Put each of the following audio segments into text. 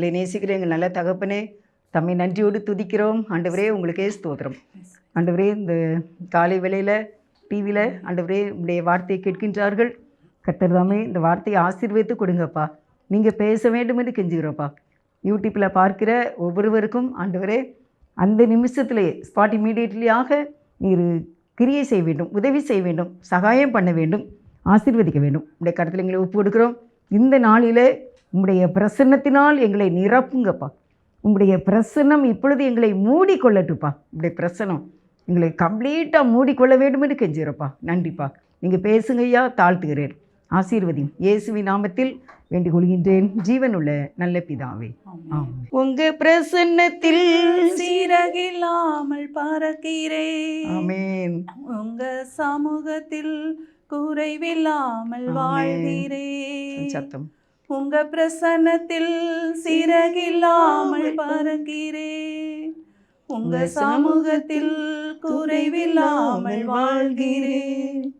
எங்களை நேசிக்கிற எங்கள் நல்ல தகப்பனே தம்மை நன்றியோடு துதிக்கிறோம். ஆண்டவரே உங்களுக்கே ஸ்தோத்திரம். ஆண்டவரே இந்த காலை வேளையில் டிவியில் ஆண்டவரே உங்களுடைய வார்த்தையை கேட்கின்றார்கள். கத்தர் தாமே இந்த வார்த்தையை ஆசீர்வதித்து கொடுங்கப்பா. நீங்கள் பேச வேண்டும் என்று கெஞ்சுகிறோப்பா யூடியூப்பில் பார்க்கிற ஒவ்வொருவருக்கும் ஆண்டவரே அந்த நிமிஷத்திலே ஸ்பாட் இமீடியட்லியாக நீர் கிரியை செய்ய வேண்டும் உதவி செய்ய வேண்டும் சகாயம் பண்ண வேண்டும் ஆசீர்வதிக்க வேண்டும். உடைய கடத்தில் எங்களை ஒப்பு கொடுக்கிறோம் இந்த நாளிலே உம்முடைய பிரசன்னத்தினால் எங்களை நிரப்புங்கப்பா. உம்முடைய பிரசன்னம் இப்பொழுது எங்களை மூடிக்கொள்ளட்டுப்பா. உம்முடைய பிரசன்னம் எங்களை கம்ப்ளீட்டாக மூடிக்கொள்ள வேண்டும் என்று நன்றிப்பா. நீங்கள் பேசுங்க ஐயா தாழ்த்துகிறேன். ஆசீர்வதியும். இயேசுவின் நாமத்தில் வேண்டிக் கொள்கின்றேன் ஜீவனுள்ள நல்ல பிதாவே. ஆமென். உங்க பிரசன்னத்தில் சீரகில்லாமல் பறக்கிறேன் ஆமென். உங்க சமூகத்தில் குறைவில்லாமல். வாழ்கிறேன் சத்தம். உங்க பிரசன்னத்தில் சீரகில்லாமல் பறக்கிறேன் உங்க சமூகத்தில் குறைவில்லாமல் வாழ்கிறேன்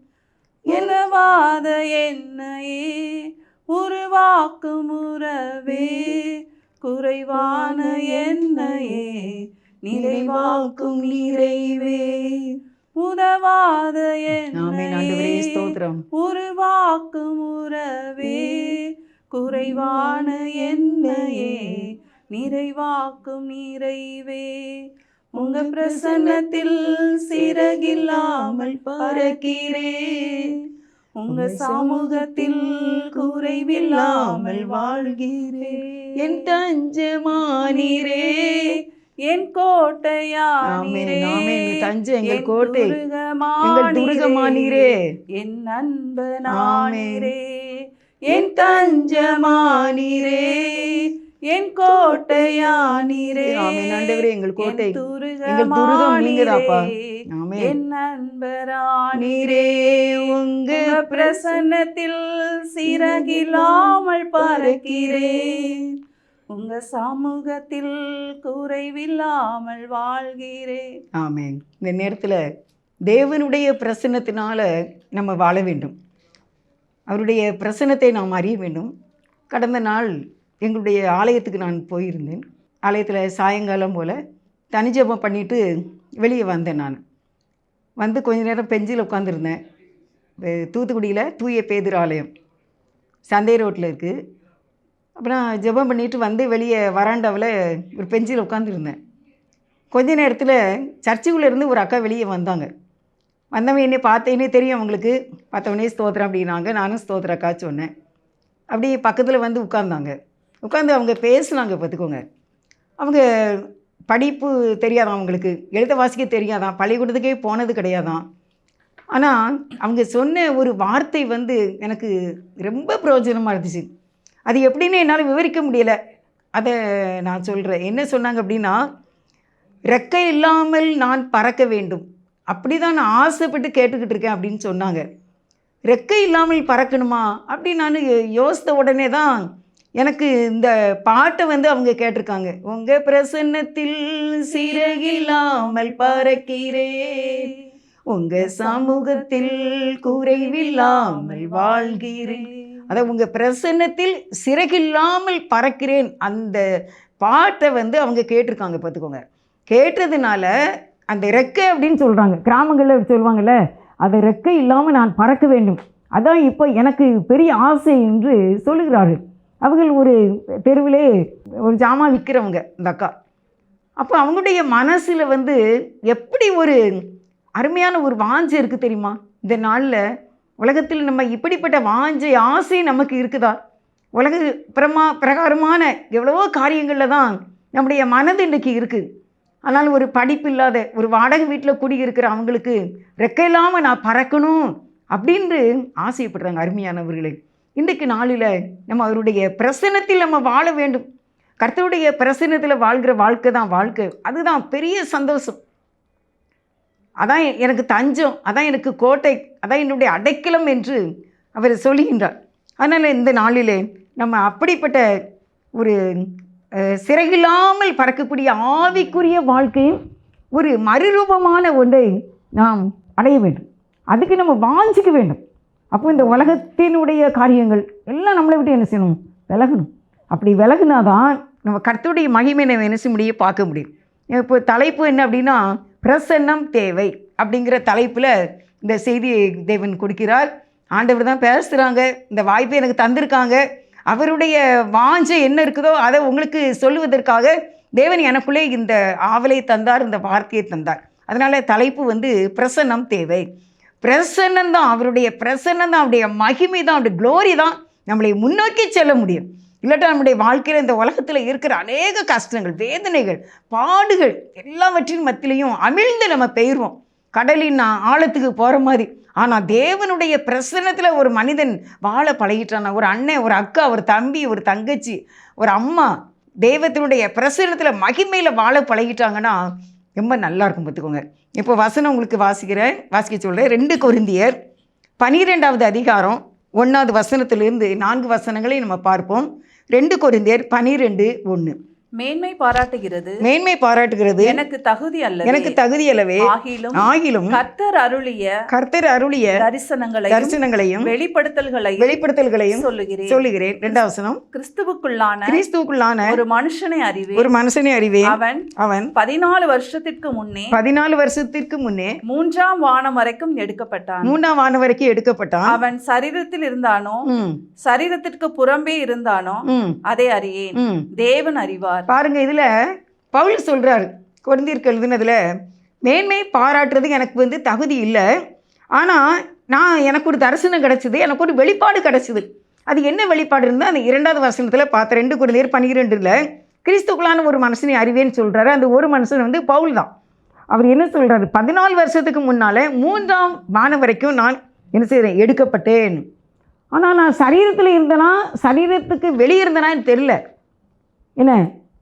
இலவாத என்னையே உருவாக்கும் உறவே. குறைவான என்னையே நிறைவாக்கும் நிறைவே. உதவாத என்னையே ஸ்தோத்திரம். உருவாக்கும் உறவே. குறைவான என்னையே நிறைவாக்கும் நிறைவே. உங்க பிரசன்னத்தில் சிறகில்லாமல் பறக்கிறேன் உங்க சமூகத்தில் குறைவில்லாமல் வாழ்கிறேன் என் தஞ்சமானீரே. என் கோட்டையா ஆமென் ஆமென். தஞ்சை எங்கள் கோட்டை. எங்கள் துருகமானீரே. என் அன்பனானீரே என் தஞ்சமானீரே என் கோட்டையானீரே ஆமென் ஆண்டவரே எங்கள் கோட்டை எங்கள் துருகம் நீங்கதாப்பா. என் அன்பரானீரே நீரே உங்க உங்க பிரசன்னத்தில் சிறகில்லாமல் பறக்கிறேன் உங்க சமூகத்தில் குறைவில்லாமல் வாழ்கிறேன் ஆமென். இந்த நேரத்தில் தேவனுடைய பிரசன்னத்தினால நம்ம வாழ வேண்டும். அவருடைய பிரசன்னத்தை நாம் அறிய வேண்டும். கடந்த நாள் எங்களுடைய ஆலயத்துக்கு நான் போயிருந்தேன். ஆலயத்தில் சாயங்காலம் போல் தனிஜபம் பண்ணிட்டு வெளியே வந்தேன் நான். வந்து கொஞ்ச நேரம் பெஞ்சில் உட்காந்துருந்தேன் தூத்துக்குடியில் தூய பேதிர் ஆலயம். சந்தை ரோட்டில் இருக்குது அப்புறம் ஜெபம் பண்ணிட்டு வந்து வெளியே வராண்டாவில் ஒரு பெஞ்சில் உட்காந்துருந்தேன் கொஞ்ச நேரத்தில் சர்ச்சுக்குள்ளேருந்து ஒரு அக்கா வெளியே வந்தாங்க. வந்தவன் என்னை பார்த்தேனே தெரியும் அவங்களுக்கு. பார்த்தவனே ஸ்தோத்திரம் அப்படின்னாங்க. நானும் ஸ்தோத்திரக்கா சொன்னேன். அப்படியே பக்கத்தில் வந்து உட்கார்ந்தாங்க. உட்காந்து அவங்க பேசுனாங்க பார்த்துக்கோங்க. அவங்க படிப்பு தெரியாதான் அவங்களுக்கு. எழுத வாசிக்க தெரியாதான். பள்ளிக்கூடத்துக்கே போனது கிடையாதான். ஆனால் அவங்க சொன்ன ஒரு வார்த்தை வந்து எனக்கு ரொம்ப பிரயோஜனமாக இருந்துச்சு. அது எப்படின்னு என்னால் விவரிக்க முடியலை. அதை நான் சொல்கிறேன் என்ன சொன்னாங்க அப்படின்னா ரெக்கை இல்லாமல் நான் பறக்க வேண்டும். அப்படி தான் நான் ஆசைப்பட்டு கேட்டுக்கிட்டு இருக்கேன் அப்படின்னு சொன்னாங்க. ரெக்கை இல்லாமல் பறக்கணுமா? அப்படி நான் யோசித்த உடனே தான் எனக்கு இந்த பாட்டை வந்து அவங்க கேட்டிருக்காங்க. உங்கள் பிரசன்னத்தில் சிறகில்லாமல் பறக்கிறேன் உங்கள் சமூகத்தில் குறைவில்லாமல் வாழ்கிறேன் அதை உங்கள் பிரசன்னத்தில் சிறகில்லாமல் பறக்கிறேன் அந்த பாட்டை வந்து அவங்க கேட்டிருக்காங்க பார்த்துக்கோங்க. கேட்டதுனால அந்த ரெக்கை அப்படின்னு சொல்கிறாங்க கிராமங்களில் சொல்லுவாங்கள்ல அந்த ரெக்கை இல்லாமல் நான் பறக்க வேண்டும். அதான் இப்போ எனக்கு பெரிய ஆசை என்று சொல்லுகிறார்கள். அவர்கள் ஒரு தெருவிலே ஒரு ஜாமான் விற்கிறவங்க இந்த அக்கா. அப்போ அவங்களுடைய மனசில் வந்து எப்படி ஒரு அருமையான ஒரு வாஞ்சை இருக்குது தெரியுமா? இந்த நாளில் உலகத்தில் நம்ம இப்படிப்பட்ட வாஞ்சை ஆசை நமக்கு இருக்குதா? உலக பிரமா பிரகாரமான எவ்வளவோ காரியங்களில் தான் நம்முடைய மனது இன்றைக்கி இருக்குது ஆனால் ஒரு படிப்பு இல்லாத ஒரு வாடகை வீட்டில் குடியிருக்கிற அவங்களுக்கு ரெக்கை இல்லாமல் நான் பறக்கணும் அப்படின்று ஆசைப்படுறாங்க அருமையானவர்களே. இன்றைக்கு நாளில் நம்ம அவருடைய பிரசனத்தில் நம்ம வாழ வேண்டும். கர்த்தருடைய பிரசனத்தில் வாழ்கிற வாழ்க்கை தான் வாழ்க்கை. அதுதான் பெரிய சந்தோஷம். அதான் எனக்கு தஞ்சம் அதான் எனக்கு கோட்டை அதான் என்னுடைய அடைக்கலம் என்று அவர் சொல்லுகின்றார் அதனால் இந்த நாளிலே நம்ம அப்படிப்பட்ட ஒரு சிறையில்லாமல் பறக்கக்கூடிய ஆவிக்குரிய வாழ்க்கையும் ஒரு மறுரூபமான ஒன்றை நாம் அடைய வேண்டும். அதுக்கு நம்ம வாஞ்சிக்க வேண்டும். அப்போ இந்த உலகத்தினுடைய காரியங்கள் எல்லாம் நம்மளை விட்டு என்ன செய்யணும்? விலகணும். அப்படி விலகுனாதான் நம்ம கருத்துடைய மகிமை நம்ம என்ன செய்ய முடியும்? பார்க்க முடியும். இப்போ தலைப்பு என்ன அப்படின்னா பிரசன்னம் தேவை அப்படிங்கிற தலைப்பில் இந்த செய்தியை தேவன் கொடுக்கிறார். ஆண்டவர் தான் பேசுகிறாங்க இந்த வாய்ப்பை எனக்கு தந்திருக்காங்க. அவருடைய வாஞ்சை என்ன இருக்குதோ அதை உங்களுக்கு சொல்லுவதற்காக தேவன் எனக்குள்ளே இந்த ஆவலை தந்தார் இந்த வார்த்தையை தந்தார். அதனால் தலைப்பு வந்து பிரசன்னம் தேவை. பிரசன்னம் தான் அவருடைய பிரசன்னம் தான் அவருடைய மகிமை தான் அவருடைய க்ளோரி தான் நம்மளை முன்னோக்கி செல்ல முடியும். இல்லாட்டா நம்முடைய வாழ்க்கையில் இந்த உலகத்தில் இருக்கிற அநேக கஷ்டங்கள் வேதனைகள் பாடுகள் எல்லாவற்றின் மத்தியிலையும் அமிழ்ந்து நம்ம பெயர்வோம். கடலின் ஆழத்துக்கு போகிற மாதிரி ஆனால் தேவனுடைய பிரசன்னத்தில் ஒரு மனிதன் வாழ பழகிட்டான ஒரு அண்ணன் ஒரு அக்கா ஒரு தம்பி ஒரு தங்கச்சி ஒரு அம்மா தெய்வத்தினுடைய பிரசன்னத்தில் மகிமையில் வாழ பழகிட்டாங்கன்னா ரொம்ப நல்லா இருக்கும் பார்த்துக்கோங்க. இப்போ வசனம் உங்களுக்கு வாசிக்கிறேன். வாசிக்க சொல்கிறேன் ரெண்டு கொருந்தியர் பனிரெண்டாவது அதிகாரம் ஒன்றாவது வசனத்திலிருந்து நான்கு வசனங்களை நம்ம பார்ப்போம். ரெண்டு கொருந்தியர் பனிரெண்டு ஒன்று மேன்மை பாராட்டுகிறது. மேன்மை பாராட்டுகிறது. எனக்கு தகுதி அல்ல எனக்கு தகுதி அல்லவே. ஆகிலும் ஆகிலும் கர்த்தர் அருளிய கர்த்தர் அருளிய தரிசனங்களையும் தரிசனங்களையும் வெளிப்படுத்தல்களையும் வெளிப்படுத்தல்களையும் சொல்லுகிறேன். சொல்லுகிறேன். ரெண்டாவது வசனம். கிறிஸ்துவுக்குள்ளான கிறிஸ்துவுக்குள்ளான ஒரு மனுஷனை அறிவே ஒரு மனுஷனை அறிவேன். அவன் அவன் பதினாலு வருஷத்திற்கு முன்னே பதினாலு வருஷத்திற்கு முன்னே மூன்றாம் வானம் வரைக்கும் எடுக்கப்பட்டான். மூன்றாம் ஆண்டு வரைக்கும் எடுக்கப்பட்டான். அவன் சரீரத்தில் இருந்தானோ சரீரத்திற்கு புறம்பே இருந்தானோ அதை அறியேன். தேவன் அறிவார். பாருங்க இதில் பவுல் சொல்கிறாரு குழந்தைக்கு எழுதுனதில் மேன்மை பாராட்டுறது எனக்கு வந்து தகுதி இல்லை. ஆனால் நான் எனக்கு ஒரு தரிசனம் கிடச்சிது எனக்கு ஒரு வெளிப்பாடு கிடச்சிது. அது என்ன வெளிப்பாடு இருந்தால் அந்த இரண்டாவது வசனத்தில் பார்த்த ரெண்டு குழந்தையர் பன்னிரெண்டில் கிறிஸ்துக்குள்ளான ஒரு மனுஷனை அறிவேன்னு சொல்கிறாரு அந்த ஒரு மனுஷன் வந்து பவுல் தான். அவர் என்ன சொல்கிறாரு பதினாலு வருஷத்துக்கு முன்னால் மூன்றாம் வானம் வரைக்கும் நான் என்ன செய்கிறேன் எடுக்கப்பட்டேன். ஆனால் நான் சரீரத்தில் இருந்தேனா சரீரத்துக்கு வெளியே இருந்தேனான்னு தெரில என்ன?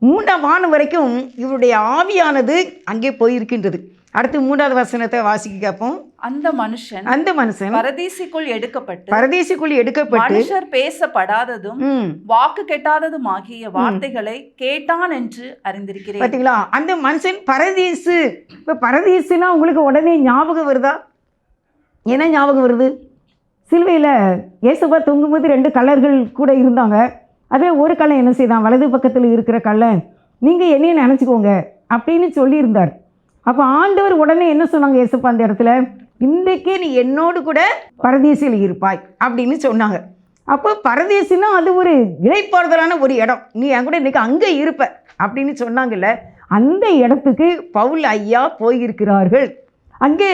மூன்றாம் வானம் வரைக்கும் இவருடைய ஆவியானது அங்கே போயிருக்கின்றது. அடுத்து மூன்றாவது வசனத்தை வாசிக்க கேட்போம். அந்த மனுஷன் அந்த மனுஷன் பரதீசிக்குள் எடுக்கப்பட்டு பரதேசிக்குள் எடுக்கப்பட்டு மனுஷர் பேசப்படாததும் வாக்கு கெட்டாததும் ஆகிய வார்த்தைகளை கேட்டான் என்று அறிந்திருக்கிறேன். பார்த்தீங்களா அந்த மனுஷன் பரதீசு. இப்போ பரதீசுனா உங்களுக்கு உடனே ஞாபகம் வருதா? என்ன ஞாபகம் வருது? சிலுவையில் இயேசுபா தொங்கும்போது ரெண்டு கல்லர்கள் கூட இருந்தாங்க. அதே ஒரு கல்லை என்ன செய்தான்? வலது பக்கத்தில் இருக்கிற கல்லை நீங்கள் என்னையும் நினச்சிக்கோங்க அப்படின்னு சொல்லியிருந்தார். அப்போ ஆண்டவர் உடனே என்ன சொன்னாங்க இயேசுப்பா அந்த இடத்துல? இன்றைக்கே நீ என்னோடு கூட பரதேசியில் இருப்பாய் அப்படின்னு சொன்னாங்க. அப்போ பரதேசினா அது ஒரு இழைப்பாறுதலான ஒரு இடம். நீ என் கூட இன்றைக்கி அங்கே இருப்ப அப்படின்னு சொன்னாங்கல்ல அந்த இடத்துக்கு பவுல் ஐயா போயிருக்கிறார்கள். அங்கே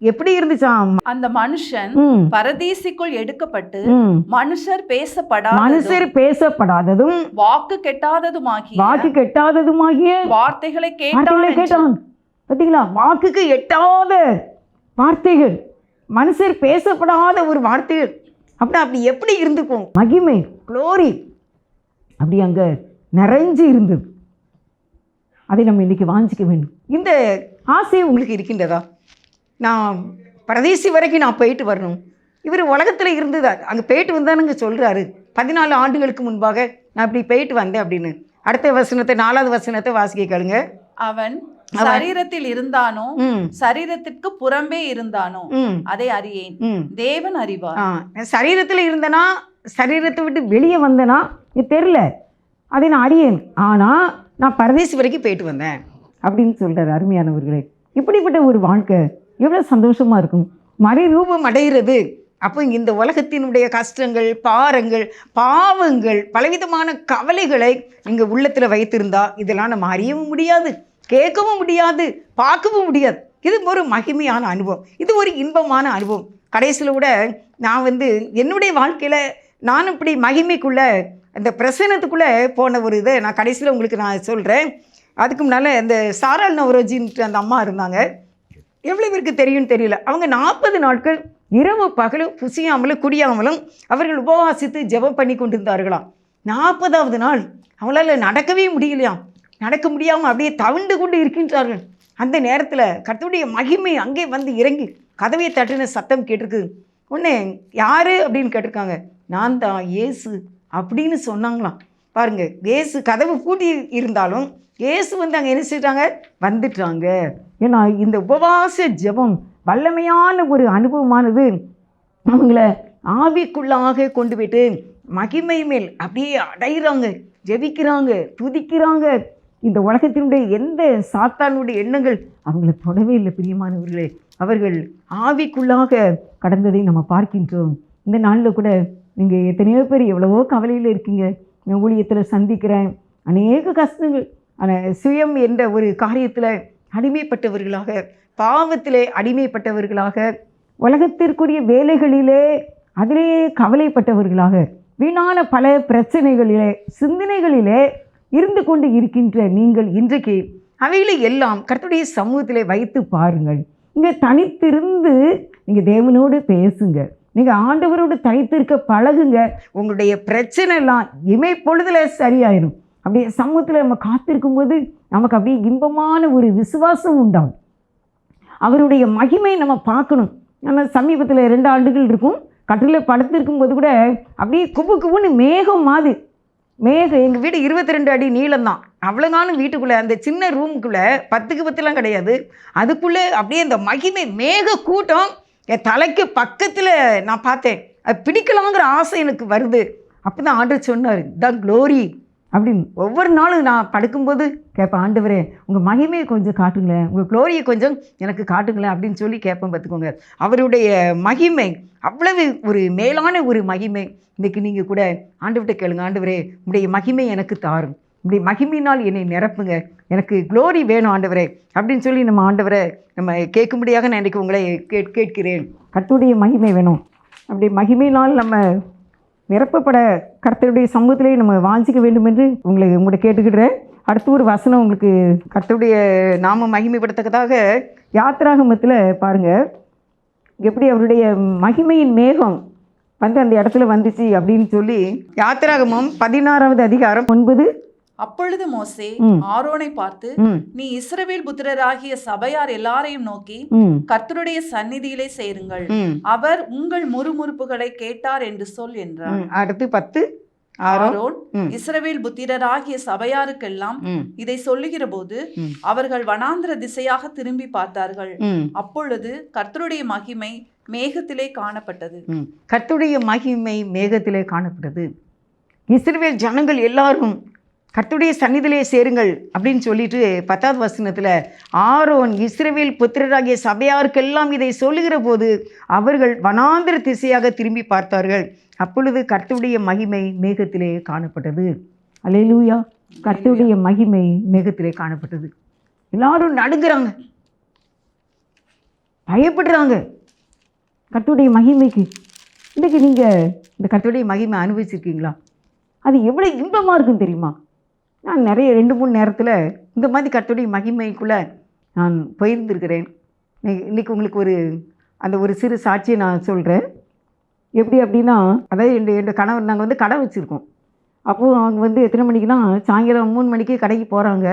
எப்படி இருந்துச்சாம்? அந்த மனுஷன் பரதீசிக்குள் எடுக்கப்பட்டு. மனுஷர் பேசப்படாததும் மனுஷர் பேசப்படாததும் வாக்கு கெட்டாததுமாகிய வாக்கு கெட்டாததுமாகிய வார்த்தைகளை கேட்டான் கேட்டான். பார்த்தீங்களா வாக்குக்கு எட்டாத வார்த்தைகள். மனுஷர் பேசப்படாத ஒரு வார்த்தைகள். அப்படி அப்படி எப்படி இருந்துக்கும்? மகிமை க்ளோரி அப்படி அங்கே நிறைஞ்சு இருந்தது. அதை நம்ம இன்னைக்கு வாஞ்சிக்க வேண்டும். இந்த ஆசை உங்களுக்கு இருக்கின்றதா? நான் பரதேசி வரைக்கும் நான் போயிட்டு வரணும். இவர் உலகத்தில் இருந்ததா அங்கே போயிட்டு வந்தானுங்க சொல்கிறாரு பதினாலு ஆண்டுகளுக்கு முன்பாக நான் இப்படி போயிட்டு வந்தேன் அப்படின்னு. அடுத்த வசனத்தை நாலாவது வசனத்தை வாசிக்க கேளுங்க. அவன் சரீரத்தில் இருந்தானோ சரீரத்திற்கு புறம்பே இருந்தானோ அதை அறியேன். தேவன் அறிவார். சரீரத்தில் இருந்தனா சரீரத்தை விட்டு வெளியே வந்தனா இது தெரில அதை நான் அறியேன். ஆனால் நான் பரதேசி வரைக்கும் போயிட்டு வந்தேன். அப்படின்னு சொல்கிறார் அருமையானவர்களே. இப்படிப்பட்ட ஒரு வாழ்க்கை எவ்வளோ சந்தோஷமாக இருக்கும். மறைரூபம் அடைகிறது. அப்போ இந்த உலகத்தினுடைய கஷ்டங்கள் பாரங்கள் பாவங்கள் பலவிதமான கவலைகளை இங்கே உள்ளத்தில் வைத்திருந்தா இதெல்லாம் நம்ம அறியவும் முடியாது கேட்கவும் முடியாது பார்க்கவும் முடியாது. இது ஒரு மகிமையான அனுபவம். இது ஒரு இன்பமான அனுபவம். கடைசியில் கூட நான் வந்து என்னுடைய வாழ்க்கையில் நானும் இப்படி மகிமைக்குள்ளே அந்த பிரசனத்துக்குள்ளே போன ஒரு இதை நான் கடைசியில் உங்களுக்கு நான் சொல்கிறேன் அதுக்கு முன்னால் இந்த சாரால் நவரோஜின்ட்டு அந்த அம்மா இருந்தாங்க. எவ்வளோ பேருக்கு தெரியும்னு தெரியல. அவங்க நாற்பது நாட்கள் இரவு பகலும் புசியாமலும் குடியாமலும் அவர்கள் உபவாசித்து ஜெபம் பண்ணி கொண்டிருந்தார்களாம். நாற்பதாவது நாள் அவங்களால நடக்கவே முடியலையாம். நடக்க முடியாமல் அப்படியே தவிண்டு கொண்டு இருக்கின்றார்கள். அந்த நேரத்தில் கர்த்தருடைய மகிமை அங்கே வந்து இறங்கி கதவையை தட்டின சத்தம் கேட்டிருக்கு. உடனே யார்? அப்படின்னு கேட்டிருக்காங்க. நான் தான் ஏசு அப்படின்னு சொன்னாங்களாம். பாருங்கள் ஏசு கதவு பூட்டி இருந்தாலும் ஏசு வந்து அங்கே என்ன செஞ்சிட்டாங்க வந்துட்டாங்க. ஏன்னா இந்த உபவாச ஜெபம் வல்லமையான ஒரு அனுபவமானது அவங்கள ஆவிக்குள்ளாக கொண்டு போயிட்டு மகிமை மேல் அப்படியே அடைகிறாங்க ஜெபிக்கிறாங்க துதிக்கிறாங்க. இந்த உலகத்தினுடைய எந்த சாத்தானுடைய எண்ணங்கள் அவங்கள தொடவே இல்லை பிரியமானவர்களே. அவர்கள் ஆவிக்குள்ளாக கடந்ததை நம்ம பார்க்கின்றோம். இந்த நாளில் கூட நீங்கள் எத்தனையோ பேர் எவ்வளவோ கவலையில் இருக்கீங்க. நான் ஊழியத்தில் சந்திக்கிறேன். அநேக கஷ்டங்கள். ஆனால் சுயம் என்ற ஒரு காரியத்தில் அடிமைப்பட்டவர்களாக பாவத்திலே அடிமைப்பட்டவர்களாக உலகத்திற்குரிய வேலைகளிலே அதிலேயே கவலைப்பட்டவர்களாக வீணான பல பிரச்சனைகளிலே சிந்தனைகளிலே இருந்து கொண்டு இருக்கின்ற நீங்கள் இன்றைக்கு அவைகளை எல்லாம் கர்த்தருடைய சமூகத்திலே வைத்து பாருங்கள். இங்கே தனித்திருந்து நீங்கள் தேவனோடு பேசுங்க. நீங்கள் ஆண்டவரோடு தனித்திருக்க பழகுங்க. உங்களுடைய பிரச்சனை எல்லாம் இமை பொழுதில் சரியாயிடும் அப்படியே சமூகத்தில் நம்ம காத்திருக்கும் போது நமக்கு அப்படியே இன்பமான ஒரு விசுவாசம் உண்டாகும். அவருடைய மகிமை நம்ம பார்க்கணும். நம்ம சமீபத்தில் ரெண்டு ஆண்டுகள் இருக்கும். கட்டில் படுத்திருக்கும் போது கூட அப்படியே குபு குபுன்னு மேகம் மாது மேகம் எங்கள் வீடு இருபத்தி ரெண்டு அடி நீளம்தான். அவ்வளோங்கானும் வீட்டுக்குள்ளே அந்த சின்ன ரூமுக்குள்ளே பத்துக்கு பத்துலாம் கிடையாது. அதுக்குள்ளே அப்படியே இந்த மகிமை மேக கூட்டம் என் தலைக்கு பக்கத்தில் நான் பார்த்தேன். அது பிடிக்கலாங்கிற ஆசை எனக்கு வருது. அப்போ தான் ஆண்டர் சொன்னார். த க்ளோரி அப்படின்னு ஒவ்வொரு நாளும் நான் படுக்கும்போது கேட்பேன் ஆண்டவரே உங்கள் மகிமையை கொஞ்சம் காட்டுங்களேன் உங்கள் குளோரியை கொஞ்சம் எனக்கு காட்டுங்களேன் அப்படின்னு சொல்லி கேட்பேன் பார்த்துக்கோங்க. அவருடைய மகிமை அவ்வளவு ஒரு மேலான ஒரு மகிமை. இன்றைக்கி நீங்கள் கூட ஆண்டவர்கிட்ட கேளுங்க ஆண்டவரே உடைய மகிமை எனக்கு தாரும். இப்படி மகிமையினால் என்னை நிரப்புங்க. எனக்கு குளோரி வேணும் ஆண்டவரே அப்படின்னு சொல்லி நம்ம ஆண்டவரை நம்ம கேட்கும்படியாக நான் இன்றைக்கி உங்களை கேட் கேட்கிறேன். கத்துடைய மகிமை வேணும். அப்படி மகிமையினால் நம்ம நிரப்பப்பட கர்த்தருடைய சமூகத்திலே நம்ம வாஞ்சிக்க வேண்டும் என்று உங்களை உங்களை கேட்டுக்கிடுறேன். அடுத்து ஒரு வசனம் உங்களுக்கு கர்த்தருடைய நாம மகிமைப்படுத்தக்கதாக யாத்திராகமத்தில் பாருங்கள் எப்படி அவருடைய மகிமையின் மேகம் வந்து அந்த இடத்துல வந்துச்சு அப்படின்னு சொல்லி யாத்திராகமம் பதினாறாவது அதிகாரம் ஒன்பது அப்பொழுது மோசே. ஆரோனை பார்த்து நீ இஸ்ரவேல் புத்திரராகிய சபையார் எல்லாரையும் நோக்கி கர்த்தருடைய சந்நிதியிலே சேருங்கள். அவர் உங்கள் முறுமுறுப்புகளை கேட்டார் என்று சொல் என்றார். அடுத்து பத்து. ஆரோன். இஸ்ரவேல் புத்திரராகிய சபையாருக்கெல்லாம் இதை சொல்லுகிற போது. அவர்கள் வனாந்திர திசையாக திரும்பி பார்த்தார்கள். அப்பொழுது கர்த்தருடைய மகிமை மேகத்திலே காணப்பட்டது. கர்த்தருடைய மகிமை மேகத்திலே காணப்பட்டது. இஸ்ரவேல் ஜனங்கள் எல்லாரும் கர்த்துடைய சன்னிதிலே சேருங்கள் அப்படின்னு சொல்லிட்டு பத்தாவது வசனத்தில் ஆரோன் இஸ்ரவேல் புத்திரராகிய சபையாருக்கெல்லாம் இதை சொல்லுகிற போது அவர்கள் வனாந்திர திசையாக திரும்பி பார்த்தார்கள். அப்பொழுது கர்த்துடைய மகிமை மேகத்திலே காணப்பட்டது. அல்லேலூயா. கர்த்துடைய மகிமை மேகத்திலே காணப்பட்டது. எல்லாரும் நடுங்கிறாங்க. பயப்படுறாங்க. கர்த்துடைய மகிமைக்கு. இன்றைக்கி நீங்கள் இந்த கர்த்துடைய மகிமை அனுபவிச்சிருக்கீங்களா? அது எவ்வளோ இன்பமாக இருக்கும் தெரியுமா? நான் நிறைய ரெண்டு மூணு நேரத்தில் இந்த மாதிரி கத்துடைய மகிமைக்குள்ளே நான் போயிருந்திருக்கிறேன். இன்றைக்கி உங்களுக்கு ஒரு அந்த ஒரு சிறு சாட்சியை நான் சொல்கிறேன் எப்படி அப்படின்னா அதாவது என் என் கணவர் நாங்கள் வந்து கடை வச்சுருக்கோம். அப்போது அவங்க வந்து எத்தனை மணிக்குன்னா சாயங்காலம் மூணு மணிக்கு கடைக்கு போகிறாங்க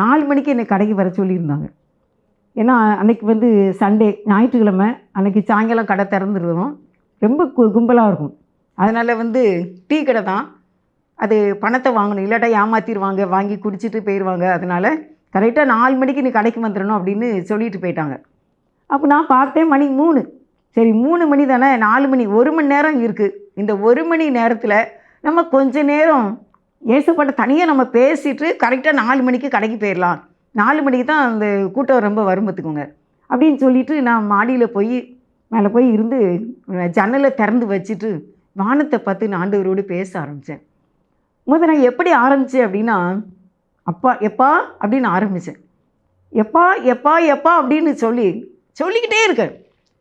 நாலு மணிக்கு என்னை கடைக்கு வர சொல்லியிருந்தாங்க. ஏன்னா அன்னைக்கு வந்து சண்டே ஞாயிற்றுக்கிழமை அன்னைக்கு சாயங்காலம் கடை திறந்துருவோம் ரொம்ப கு கும்பலாக இருக்கும். அதனால் வந்து டீ கடை தான். அது பணத்தை வாங்கணும் இல்லாட்டா ஏமாற்றிடுவாங்க வாங்கி குடிச்சிட்டு போயிடுவாங்க அதனால் கரெக்டாக நாலு மணிக்கு நீ கடைக்கு வந்துடணும் அப்படின்னு சொல்லிட்டு போயிட்டாங்க. அப்போ நான் பார்த்தேன் மணி மூணு. சரி மூணு மணி தானே? நாலு மணி ஒரு மணி நேரம் இருக்குது இந்த ஒரு மணி நேரத்தில் நம்ம கொஞ்ச நேரம் ஏசப்பட்ட தனியாக நம்ம பேசிட்டு கரெக்டாக நாலு மணிக்கு கடைக்கு போயிடலாம் நாலு மணிக்கு தான் அந்த கூட்டம் ரொம்ப வரும் பார்த்துக்கோங்க. அப்படின்னு சொல்லிட்டு நான் மாடியில் போய் மேலே போய் இருந்து ஜன்னலை திறந்து வச்சுட்டு வானத்தை பார்த்து நான் ஆண்டவரோடு பேச ஆரம்பித்தேன் முதல்ல நான் எப்படி ஆரம்பித்தேன் அப்படின்னா அப்பா எப்பா அப்படின்னு ஆரம்பித்தேன் எப்பா எப்பா எப்பா அப்படின்னு சொல்லி சொல்லிக்கிட்டே இருக்கேன்.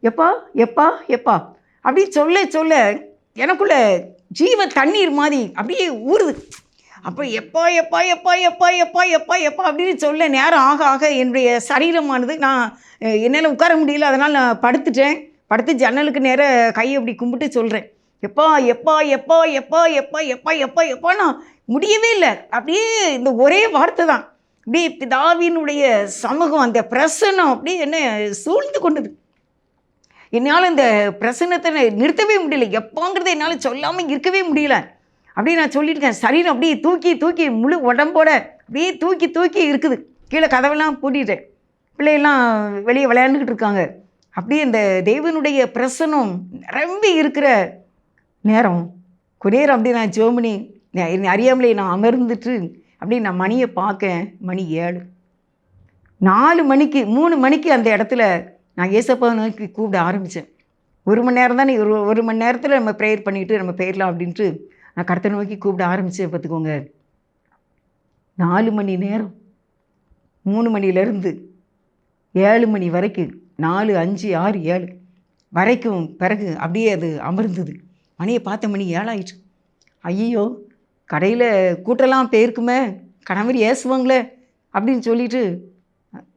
எப்பா எப்பா எப்பா அப்படி சொல்ல சொல்ல எனக்குள்ள ஜீவ தண்ணீர் மாதிரி அப்படியே ஊறுது. அப்போ எப்பா எப்பா எப்பா எப்பா எப்பா எப்பா எப்பா அப்படின்னு சொல்ல நேரம் ஆக ஆக என்னுடைய சரீரமானது நான் என்னால் உட்கார முடியல. அதனால் நான் படுத்துட்டேன். படுத்து ஜன்னலுக்கு நேராக கையை அப்படி கும்பிட்டு சொல்கிறேன் எப்பா எப்பா எப்பா எப்பா எப்பா எப்பா எப்பா எப்பான்னா? முடியவே இல்லை. அப்படியே இந்த ஒரே வார்த்தை தான். அப்படியே பிதாவினுடைய சமூகம் அந்த பிரசனம் அப்படியே என்ன சூழ்ந்து கொண்டது. என்னால் இந்த பிரசனத்தை நிறுத்தவே முடியல. எப்போங்கிறத என்னால் சொல்லாமல் இருக்கவே முடியல. அப்படியே நான் சொல்லியிருக்கேன் சரீரம் அப்படியே தூக்கி தூக்கி முழு உடம்போட அப்படியே தூக்கி தூக்கி இருக்குது. கீழே கதவெல்லாம் பூட்டிட்டேன் பிள்ளையெல்லாம் வெளியே விளையாண்டுக்கிட்டு இருக்காங்க. அப்படியே இந்த தேவனுடைய பிரசனம் நிரம்பி இருக்கிற நேரம். குநேரம் அப்படியே நான் ஜோமினி நான் அறியாமலே நான் அமர்ந்துட்டு அப்படியே நான் மணியை பார்க்க மணி ஏழு. நாலு மணிக்கு மூணு மணிக்கு அந்த இடத்துல நான் ஏசப்பா நோக்கி கூப்பிட ஆரம்பித்தேன் ஒரு மணி நேரம் தானே ஒரு ஒரு மணி நேரத்தில் நம்ம ப்ரேயர் பண்ணிவிட்டு நம்ம போயிடலாம் அப்படின்ட்டு நான் கடத்த நோக்கி கூப்பிட ஆரம்பித்தேன் பார்த்துக்கோங்க. நாலு மணி நேரம். மூணு மணிலேருந்து ஏழு மணி வரைக்கும் நாலு அஞ்சு ஆறு ஏழு வரைக்கும் பிறகு அப்படியே அது அமர்ந்தது. மணியை பார்த்த மணி ஏழாயிடுச்சு ஐயோ கடையில் கூட்டெல்லாம் போயிருக்குமே கணவர் ஏசுவாங்களே அப்படின்னு சொல்லிட்டு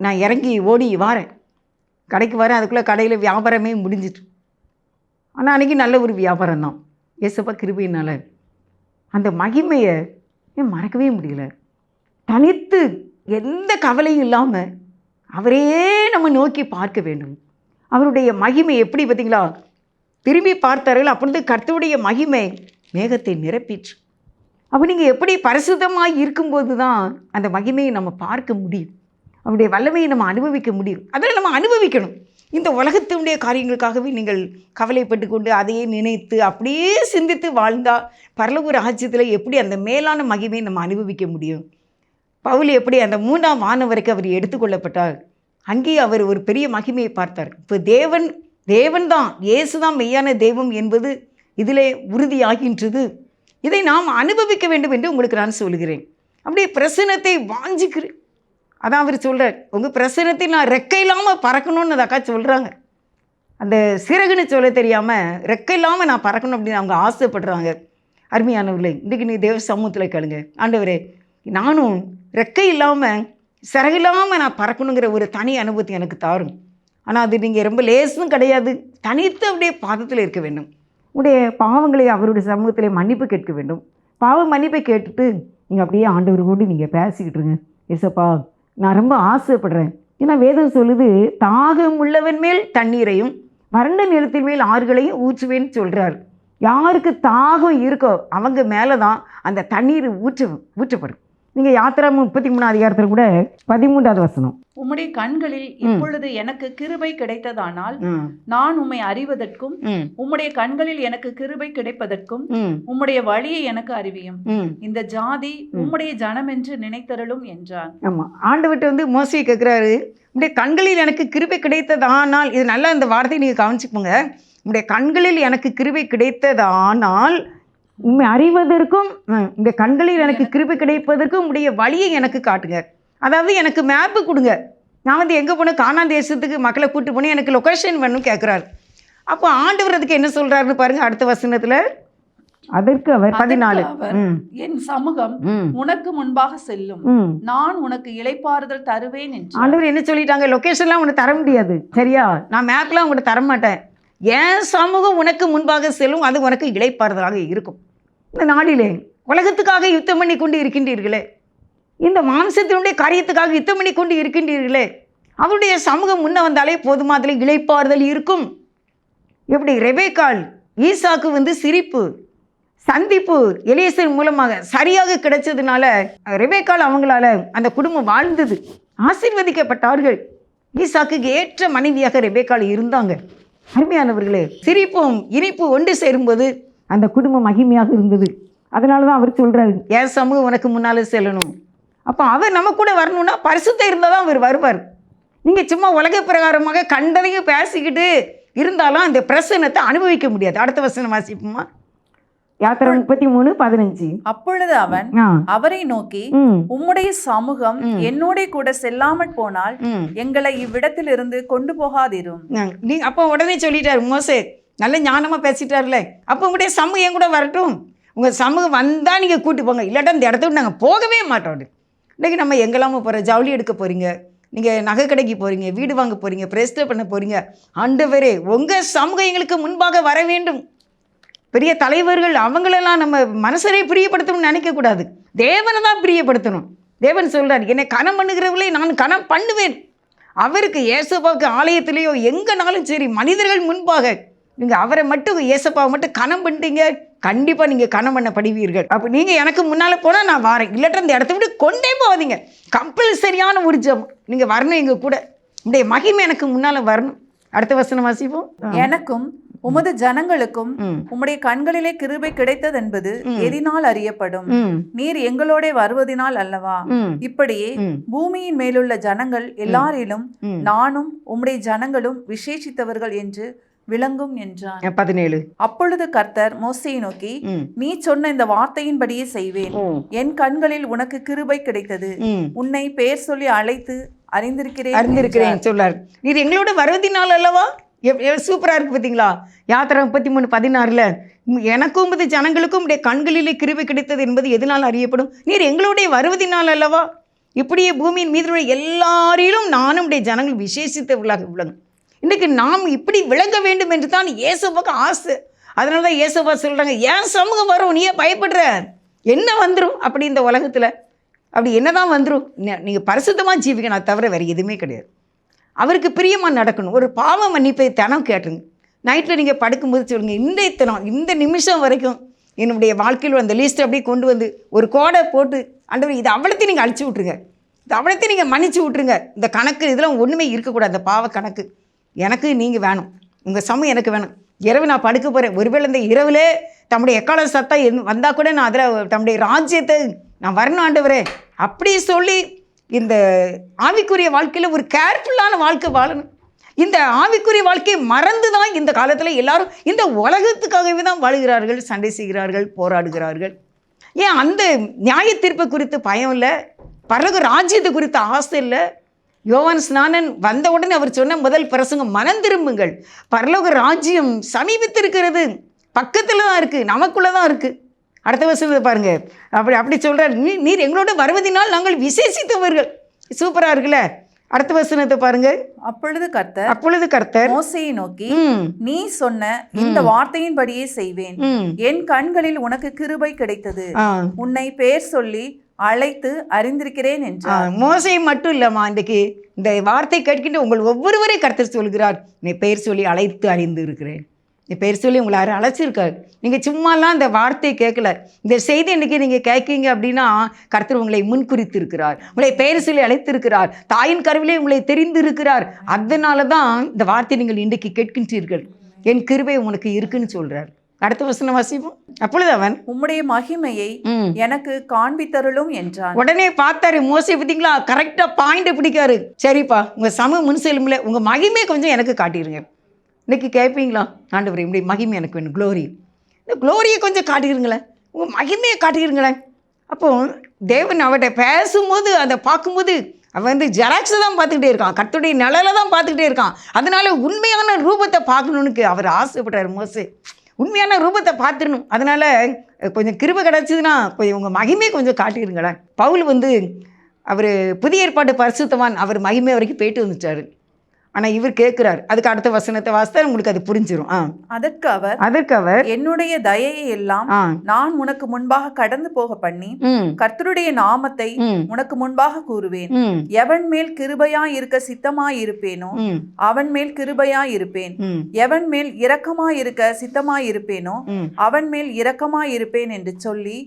நான் இறங்கி ஓடி வாரேன். கடைக்கு வரேன் அதுக்குள்ளே கடையில் வியாபாரமே முடிஞ்சிட்டு. ஆனால் அன்றைக்கி நல்ல ஒரு வியாபாரம் தான் ஏசப்பா கிருபையினால். அந்த மகிமையை மறக்கவே முடியல. தனித்து எந்த கவலையும் இல்லாமல் அவரையே நம்ம நோக்கி பார்க்க வேண்டும். அவருடைய மகிமை எப்படி பார்த்தீங்களா? திரும்பி பார்த்தார்கள். அப்பொழுது கர்த்தருடைய மகிமை மேகத்தை நிரப்பிற்று. அப்போ நீங்கள் எப்படி பரிசுத்தமாக இருக்கும்போது தான் அந்த மகிமையை நம்ம பார்க்க முடியும். அவருடைய வல்லமையை நம்ம அனுபவிக்க முடியும். அதில் நம்ம அனுபவிக்கணும். இந்த உலகத்தினுடைய காரியங்களுக்காகவே நீங்கள் கவலைப்பட்டு கொண்டு அதையே நினைத்து அப்படியே சிந்தித்து வாழ்ந்தால் பரலபுர ராஜ்யத்தில் எப்படி அந்த மேலான மகிமையை நம்ம அனுபவிக்க முடியும்? பவுல் எப்படி அந்த மூன்றாம் மாணவருக்கு அவர் எடுத்துக்கொள்ளப்பட்டார் அங்கேயே அவர் ஒரு பெரிய மகிமையை பார்த்தார். இப்போ தேவன் தேவன் தான் இயேசு தான் மெய்யான தெய்வம் என்பது இதிலே உறுதியாகின்றது. இதை நாம் அனுபவிக்க வேண்டும் என்று உங்களுக்கு நான் சொல்கிறேன் அப்படியே பிரசனத்தை வாஞ்சிக்கிறேன் அதான் அவர் சொல்கிறார் உங்கள் பிரசனத்தில் நான் ரெக்கை இல்லாமல் பறக்கணும்னு அந்த அக்கா சொல்கிறாங்க அந்த சிறகுன்னு சொல்ல தெரியாமல் ரெக்கை இல்லாமல் நான் பறக்கணும் அப்படின்னு அவங்க ஆசைப்படுறாங்க. அருமையானவர்களே இன்றைக்கி நீ தேவ சமூகத்தில் கேளுங்க. ஆண்டவரே நானும் ரெக்கை இல்லாமல் சிறகு இல்லாமல் நான் பறக்கணுங்கிற ஒரு தனி அனுபவத்தை எனக்கு தாரும். ஆனால் அது நீங்கள் ரொம்ப லேசும் கிடையாது. தனித்து அப்படியே பாதத்தில் இருக்க வேண்டும். உங்களுடைய பாவங்களை அவருடைய சமூகத்தில் மன்னிப்பு கேட்க வேண்டும். பாவ மன்னிப்பை கேட்டுட்டு நீங்கள் அப்படியே ஆண்டவரோடு நீங்கள் பேசிக்கிட்டு இருங்க. எசப்பா நான் ரொம்ப ஆசைப்படுறேன். ஏன்னா வேதம் சொல்லுது தாகம் உள்ளவன் மேல் தண்ணீரையும் வறண்ட நிலத்தின் மேல் ஆறுகளையும் ஊற்றுவேன்னு சொல்கிறார் யாருக்கு தாகம் இருக்கோ அவங்க மேலே தான் அந்த தண்ணீர் ஊற்று ஊற்றப்படும். நீங்கள் யாத்திரா முப்பத்தி மூணாவது அதிகாரத்தில் கூட பதிமூன்றாவது வசனம். உம்முடைய கண்களில் இப்பொழுது எனக்கு கிருபை கிடைத்ததானால் நான் உம்மை அறிவதற்கும் உம்முடைய கண்களில் எனக்கு கிருபை கிடைப்பதற்கும் உம்முடைய வழியை எனக்கு அறிவியும். இந்த ஜாதி உம்முடைய ஜனம் என்று நினைத்தருளும் என்றான் ஆமாம் ஆண்டவர்கிட்ட வந்து மோசையை கேட்குறாரு உடைய கண்களில் எனக்கு கிருபை கிடைத்ததானால் இது நல்லா இந்த வார்த்தையை நீங்கள் கவனிச்சுக்கோங்க. உடைய கண்களில் எனக்கு கிருபை கிடைத்ததானால் உண்மை அறிவதற்கும் இந்த கண்களில் எனக்கு கிருபை கிடைப்பதற்கும் உடைய வழியை எனக்கு காட்டுங்க. அதாவது எனக்கு மேப்பு கொடுங்க. நான் வந்து எங்கே போனேன்? காணான் தேசத்துக்கு மக்களை கூட்டு போனேன். எனக்கு லொக்கேஷன் வேணும்னு கேட்குறாரு அப்போ ஆண்டவர் அதுக்கு என்ன சொல்கிறாருன்னு பாருங்க அடுத்த வசனத்தில். அதற்கு அவர் பதினாலு. என் சமூகம் உனக்கு முன்பாக செல்லும். நான் உனக்கு இளைப்பாறுதல் தருவேன் என்று. ஆண்டவர் என்ன சொல்லிட்டாங்க? லொக்கேஷன்லாம் உனக்கு தர முடியாது. சரியா? நான் மேப்லாம் உனக்கு தர மாட்டேன். என் சமூகம் உனக்கு முன்பாக செல்லும். அது உனக்கு இளைப்பாறுதலாக இருக்கும். இந்த நாடிலே உலகத்துக்காக யுத்தம் பண்ணி கொண்டு இருக்கின்றீர்களே. இந்த மாம்சத்தினுடைய காரியத்துக்காக யுத்தம் பண்ணி கொண்டு இருக்கின்றீர்களே. அவருடைய சமூகம் முன்ன வந்தாலே போதுமா? அதில் இழைப்பாறுதல் இருக்கும். எப்படி? ரெபேக்கால் ஈசாக்கு வந்து சிரிப்பு சந்திப்பு எலியசர் மூலமாக சரியாக கிடைச்சதுனால ரெபேக்கால் அவங்களால அந்த குடும்பம் வாழ்ந்தது. ஆசீர்வதிக்கப்பட்டார்கள். ஈசாக்கு ஏற்ற மனைவியாக ரெபேக்கால் இருந்தாங்க. அருமையானவர்களே சிரிப்பும் இனிப்பு ஒன்று சேரும்போது அந்த குடும்பம் மகிமையாக இருந்தது. அதனால தான் அவர் சொல்கிறார் என் சமூகம் உனக்கு முன்னால் செல்லணும். அப்போ அவர் நம்ம கூட வரணும்னா பரிசுத்த இருந்தால் தான் அவர் வருவார். நீங்கள் சும்மா உலக பிரகாரமாக கண்டதையும் பேசிக்கிட்டு இருந்தாலும் அந்த பிரசனத்தை அனுபவிக்க முடியாது. அடுத்த வசனம் வாசிப்போமா? யாத்திரை முப்பத்தி மூணு பதினஞ்சு. அப்பொழுது அவன் அவரை நோக்கி உம்முடைய சமூகம். என்னோட கூட செல்லாமற் போனால் எங்களை இவ்விடத்திலிருந்து கொண்டு போகாதிரும். நாங்க- நீ அப்போ உடனே சொல்லிட்டாரு மோசே நல்ல ஞானமாக பேசிட்டார்ல. அப்போ உங்களுடைய சமூகம் கூட வரட்டும். உங்கள் சமூகம் வந்தால் நீங்கள் கூட்டி போங்க. இல்லாட்டா இந்த இடத்த விட்டு நாங்கள் போகவே மாட்டோம். இன்றைக்கி நம்ம எங்கெல்லாமோ போகிறோம் ஜவுளி எடுக்க போகிறீங்க நீங்கள் நகை கடைக்கு போகிறீங்க வீடு வாங்க போகிறீங்க பிரேஸ்டர் பண்ண போகிறீங்க ஆண்டவரே உங்கள் சமூகம் எங்களுக்கு முன்பாக வர வேண்டும். பெரிய தலைவர்கள் அவங்களெல்லாம் நம்ம மனசரை பிரியப்படுத்தணும்னு நினைக்கக்கூடாது தேவனை தான் பிரியப்படுத்தணும். தேவன் சொல்கிறார் என்னை கணம் பண்ணுகிறவர்களே நான் கணம் பண்ணுவேன். அவருக்கு ஏசப்பாவுக்கு ஆலயத்திலேயோ எங்கனாலும் சரி மனிதர்கள் முன்பாக நீங்கள் அவரை மட்டும் ஏசப்பாவை மட்டும் கணம் பண்ணிட்டீங்க. கண்டிப்பாக நீங்கள் கனம் பண்ணப்படுவீர்கள் அப்போ நீங்கள் எனக்கு முன்னால் போனால் நான் வரேன். இல்லாட்ட இந்த இடத்த விட்டு கொண்டே போகாதீங்க கம்பல்சரியான ஒரு ஜெபம் நீங்கள் வரணும் எங்கள் கூட. உடைய மகிமை எனக்கு முன்னால் வரணும். அடுத்த வசனம் வாசிப்போம். எனக்கும் உமது ஜனங்களுக்கும் உம்முடைய கண்களிலே கிருபை கிடைத்தது என்பது. எதினால் அறியப்படும். நீர் எங்களோட வருவதினால் அல்லவா? இப்படியே பூமியின் மேலுள்ள ஜனங்கள் எல்லாரிலும் நானும் உம்முடைய ஜனங்களும் விசேஷித்தவர்கள் என்று விளங்கும் என்றான். பதினேழு? அப்பொழுது கர்த்தர் மோசையை நோக்கி நீ சொன்ன இந்த வார்த்தையின்படியே செய்வேன். என் கண்களில் உனக்கு கிருபை கிடைத்தது. உன்னை பெயர் சொல்லி அழைத்து அறிந்திருக்கிறேன் அறிந்திருக்கிறேன் சொல்லார். நீர் எங்களோட வருவதினால் அல்லவா? எவ் எவ் சூப்பராக இருக்கு பார்த்தீங்களா யாத்திரை முப்பத்தி மூணு பதினாறில். எனக்கும் உமது ஜனங்களுக்கும் உடைய கண்களிலே கிருபை கிடைத்தது என்பது எதனால் அறியப்படும்? நீர் எங்களுடைய வருவதினால் அல்லவா? இப்படியே பூமியின் மீது உள்ள எல்லாரிலும் நானும் உடைய ஜனங்கள் விசேஷித்தவர்களாக விளங்கும் இன்றைக்கு நாம் இப்படி விளங்க வேண்டும் என்று தான் இயேசுவாக்கு ஆசை. அதனால தான் இயேசுவா சொல்கிறாங்க ஏன் சமூகம் வரும் நீயே பயப்படுற. என்ன வந்துடும் அப்படி இந்த உலகத்தில். அப்படி என்னதான் வந்துடும் நீங்கள் பரிசுத்தமாக ஜீவிக்கணும் தவிர வேறு எதுவுமே கிடையாது. அவருக்கு பிரியமாக நடக்கணும். ஒரு பாவ மன்னிப்பை தினம் கேட்டுருங்க. நைட்டில் நீங்கள் படுக்கும்போது சொல்லுங்கள் இந்த தினம் இந்த நிமிஷம் வரைக்கும் என்னுடைய வாழ்க்கையில் அந்த லிஸ்ட்டை அப்படியே கொண்டு வந்து ஒரு கோடை போட்டு அண்டவர் இது அவ்வளோத்தையும் நீங்கள் அழிச்சு விட்ருங்க இது அவ்வளோத்தையும் நீங்கள் மன்னிச்சு விட்ருங்க இந்த கணக்கு இதெல்லாம் ஒன்றுமே இருக்கக்கூடாது அந்த பாவ கணக்கு. எனக்கு நீங்கள் வேணும். உங்கள் சமம் எனக்கு வேணும். இரவு நான் படுக்க போகிறேன் ஒருவேளை இந்த இரவுலே தம்முடைய எக்கால சத்தம் வந்தால் கூட நான் அதில் தம்முடைய ராஜ்யத்தை நான் வரணும் ஆண்டவரே. அப்படி சொல்லி இந்த ஆவிக்குரிய வாழ்க்கையில் ஒரு கேர்ஃபுல்லான வாழ்க்கை வாழணும். இந்த ஆவிக்குரிய வாழ்க்கையை மறந்து தான் இந்த காலத்தில் எல்லாரும் இந்த உலகத்துக்காகவே தான் வாழுகிறார்கள் சண்டை செய்கிறார்கள் போராடுகிறார்கள். ஏன் அந்த நியாய தீர்ப்பு குறித்து பயம் இல்லை? பரலக ராஜ்யத்தை குறித்த ஆசை இல்லை? யோவான் ஸ்நானன் வந்த உடனே அவர் சொன்ன முதல் பிரசங்கம் மனம் திரும்புங்கள். பரலோக ராஜ்யம் சமீபத்திருக்கிறது. பக்கத்தில் தான் இருக்குது நமக்குள்ளே தான் இருக்குது அடுத்த வருஷத்தை பாருங்க. அப்படி அப்படி சொல்கிறார் நீ நீர் எங்களோட வருவதினால் நாங்கள் விசேஷித்தவர்கள். சூப்பராக இருக்குல்ல. அடுத்த வசனத்தை பாருங்க. அப்பொழுது கர்த்தர் அப்பொழுது கர்த்தர் மோசையை நோக்கி நீ சொன்ன இந்த வார்த்தையின்படியே செய்வேன். என் கண்களில் உனக்கு கிருபை கிடைத்தது. உன்னை பெயர் சொல்லி அழைத்து அறிந்திருக்கிறேன் என்றார். மோசை மட்டும் இல்லைம்மா இன்றைக்கு இந்த வார்த்தை கேட்கின்ற உங்கள் ஒவ்வொருவரை கர்த்தர் சொல்கிறார் நீ பெயர் சொல்லி அழைத்து அறிந்து இருக்கிறேன் நீ பெயர் சொல்லி உங்களை யாரும் அழைச்சிருக்காரு. நீங்கள் சும்மாலாம் இந்த வார்த்தையை கேட்கல. இந்த செய்தி இன்னைக்கு நீங்கள் கேட்கீங்க அப்படின்னா கர்த்தர் உங்களை முன்குறித்து இருக்கிறார் உங்களை பெயர் சொல்லி அழைத்திருக்கிறார். தாயின் கருவிலே உங்களை தெரிந்து இருக்கிறார் அதனால தான் இந்த வார்த்தை நீங்கள் இன்றைக்கு கேட்கின்றீர்கள். என் கிருபை உனக்கு இருக்குன்னு சொல்றார். அடுத்த வசனம் வாசிப்போம்? அப்பொழுது அவன் உம்முடைய மகிமையை எனக்கு காண்பித்தருளும் என்றான். உடனே பார்த்தாரு மோசை பார்த்தீங்களா? கரெக்டாக பாயிண்ட் பிடிக்காரு. சரிப்பா உங்கள் சம முன் செல்லும்ல உங்கள் மகிமை கொஞ்சம் எனக்கு காட்டிடுங்க இன்னைக்கு கேட்பீங்களா ஆண்டவரே இப்படி மகிமை எனக்கு வேணும். க்ளோரி இந்த க்ளோரியை கொஞ்சம் காட்டிடுங்களேன் உங்கள் மகிமையை காட்டிடுங்களேன் அப்போ தேவன் அவட்ட பேசும்போது அதை பார்க்கும்போது அவன் வந்து ஜெராக்ஸை தான் பார்த்துக்கிட்டே இருக்கான். கர்த்தருடைய நிழலை தான் பார்த்துக்கிட்டே இருக்கான். அதனால உண்மையான ரூபத்தை பார்க்கணுன்னு அவர் ஆசைப்படுறாரு மோசே. உண்மையான ரூபத்தை பார்த்துடணும். அதனால் கொஞ்சம் கிருபை கிடச்சிதுன்னா கொஞ்சம் உங்கள் மகிமையை கொஞ்சம் காட்டிடுங்களேன். பவுல் வந்து அவர் புதிய ஏற்பாடு பரிசுத்தவான் அவர் மகிமை வரைக்கும் போயிட்டு வந்துட்டார். ஆனால் இவர் கேட்குறார் அதுக்கு அடுத்த வசனத்தை வாசித்தா உங்களுக்கு அது புரிஞ்சிரும். ஆ. அதற்கு அவர் அதற்கு அவர் என்னுடைய தயையை எல்லாம் நான் உனக்கு முன்பாக கடந்து போக பண்ணி கர்த்தருடைய நாமத்தை உனக்கு முன்பாக கூறுவேன். எவன் மேல் கிருபையாய் இருக்க சித்தமாய் இருப்பேனோ அவன் மேல் கிருபையாய் இருப்பேன் எவன் மேல் இரக்கமாய் இருக்க சித்தமாய் இருப்பேனோ அவன் மேல் இரக்கமாய் இருப்பேன் என்று சொல்லி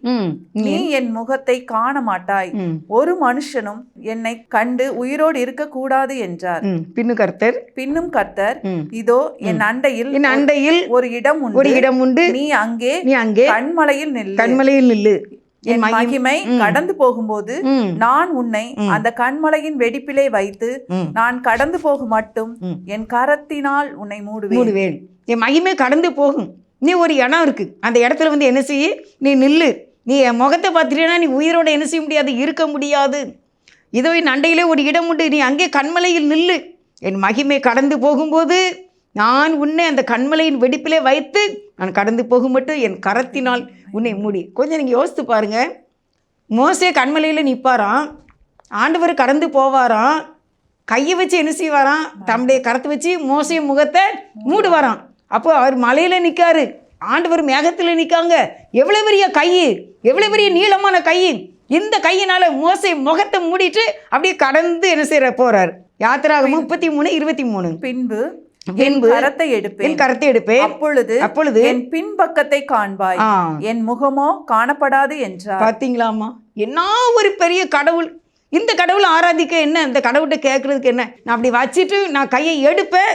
நீ என் முகத்தை காண மாட்டாய் ஒரு மனுஷனும் என்னை கண்டு உயிரோடு இருக்கக்கூடாது என்றார். ம். பின்னு கர்த்தர். பின்னும் கர்த்தர் இதோ என் அண்டையில் என் அண்டையில் ஒரு இடம் ஒரு உண்டு இடம் உண்டு. நீ அங்கே நீ அங்கே கண்மலையில் நில்லு. கண்மலையில் நில்லு. என் மகிமை. கடந்து போகும்போது நான் உன்னை அந்த கண்மலையின் வெடிப்பிலே வைத்து நான் கடந்து போக மட்டும். என் கரத்தினால் உன்னை மூடுவேன். என் மகிமை கடந்து போகும். நீ ஒரு இடம் இருக்கு. அந்த இடத்துல வந்து என்ன செய்ய? நீ நில்லு. நீ என் முகத்தை பார்த்துட்டேன்னா நீ உயிரோட என்ன செய்ய முடியாது? இருக்க முடியாது. இதோ என் அண்டையிலே ஒரு இடம் உண்டு. நீ அங்கே கண்மலையில் நில்லு. என் மகிமை கடந்து போகும்போது நான் உன்னை அந்த கண்மலையின் வெடிப்பிலே வைத்து நான் கடந்து போகும் மட்டும் என் கரத்தினால் உன்னை மூடி. கொஞ்சம் நீங்கள் யோசித்து பாருங்க. மோசே கண்மலையில் நிற்பாராம் ஆண்டவர் கடந்து போவாராம். கையை வச்சு என்ன செய்வாராம்? தம்முடைய கரத்தை வச்சு மோசைய முகத்தை மூடுவாராம். அப்போ அவர் மலையில் நிற்காரு ஆண்டவர் மேகத்தில் நிற்காங்க எவ்வளோ பெரிய கை எவ்வளோ பெரிய நீளமான கை இந்த கையினால மோசே முகத்தை மூடிட்டு அப்படியே கடந்து என்ன செய்யற போறார். யாத்திராக முப்பத்தி மூணு இருபத்தி மூணு பின்பு பின்பு கரத்தை எடுப்பேன். கரத்தை எடுப்பேன். அப்பொழுது அப்பொழுது என் பின்பக்கத்தை காண்பாய். என் முகமோ காணப்படாது என்றார். பார்த்தீங்களாம்மா என்ன ஒரு பெரிய கடவுள். இந்த கடவுளை ஆராதிக்க என்ன? இந்த கடவுள்கிட்ட கேட்குறதுக்கு என்ன? நான் அப்படி வச்சுட்டு நான் கையை எடுப்பேன்.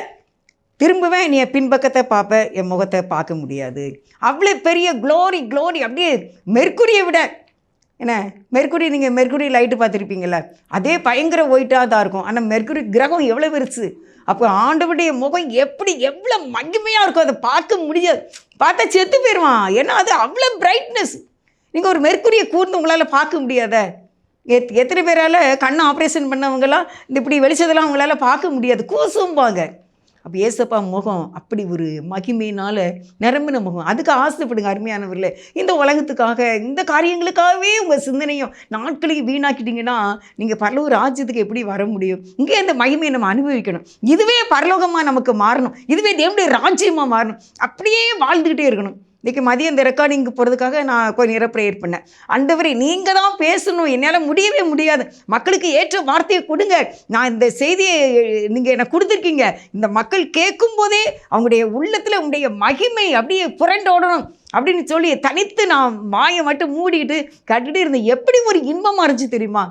திரும்புவேன் நீ பின்பக்கத்தை பார்ப்ப என் முகத்தை பார்க்க முடியாது. அவ்வளோ பெரிய க்ளோரி க்ளோரி அப்படியே மெர்க்குரியை விட என்ன? மெர்க்குரி நீங்கள் மெர்க்குரி லைட்டு பார்த்துருப்பீங்கள அதே பயங்கர ஒயிட்டாக தான் இருக்கும். ஆனால் மெர்க்குரி கிரகம் எவ்வளோ பெருசு? அப்போ ஆண்டவருடைய முகம் எப்படி எவ்வளோ மகிமையாக இருக்கும்? அதை பார்க்க முடியாது. பார்த்தா செத்து போயிடுவான் ஏன்னா அது அவ்வளோ பிரைட்னஸ் நீங்கள் ஒரு மெர்க்குரியை கூர்ந்து உங்களால் பார்க்க முடியாத. எத் எத்தனை பேரால் கண் ஆப்ரேஷன் பண்ணவங்களாம் இந்த இப்படி வெளிச்சதெல்லாம் அவங்களால பார்க்க முடியாது. கூசும்பாங்க. அப்போ ஏசப்பா முகம் அப்படி ஒரு மகிமையினால் நிரம்பின முகம். அதுக்கு ஆசைப்படுங்க அருமையானவரில் இந்த உலகத்துக்காக இந்த காரியங்களுக்காகவே உங்கள் சிந்தனையும் நாட்களையும் வீணாக்கிட்டீங்கன்னா நீங்கள் பரலோக ராஜ்யத்துக்கு எப்படி வர முடியும்? இங்கே இந்த மகிமையை நம்ம அனுபவிக்கணும். இதுவே பரலோகமாக நமக்கு மாறணும். இதுவே தேவனுடைய ராஜ்யமாக மாறணும். அப்படியே வாழ்ந்துக்கிட்டே இருக்கணும். இன்றைக்கி மதியம் இந்த ரெக்கார்டிங் போகிறதுக்காக நான் கொஞ்சம் நேரம் ப்ரேயர் பண்ணேன். அண்டவரே நீங்கள் தான் பேசணும். என்னால் முடியவே முடியாது. மக்களுக்கு ஏற்ற வார்த்தையை கொடுங்க. நான் இந்த செய்தியை நீங்கள் எனக்கு கொடுத்துருக்கீங்க. இந்த மக்கள் கேட்கும் போதே அவங்களுடைய உள்ளத்தில் உங்களுடைய மகிமை அப்படியே புரண்டோடணும் அப்படின்னு சொல்லி தனித்து நான் வாயை மட்டும் மூடிட்டு கட்டிட்டு இருந்தேன். எப்படி ஒரு இன்பமாக இருந்துச்சு தெரியுமா?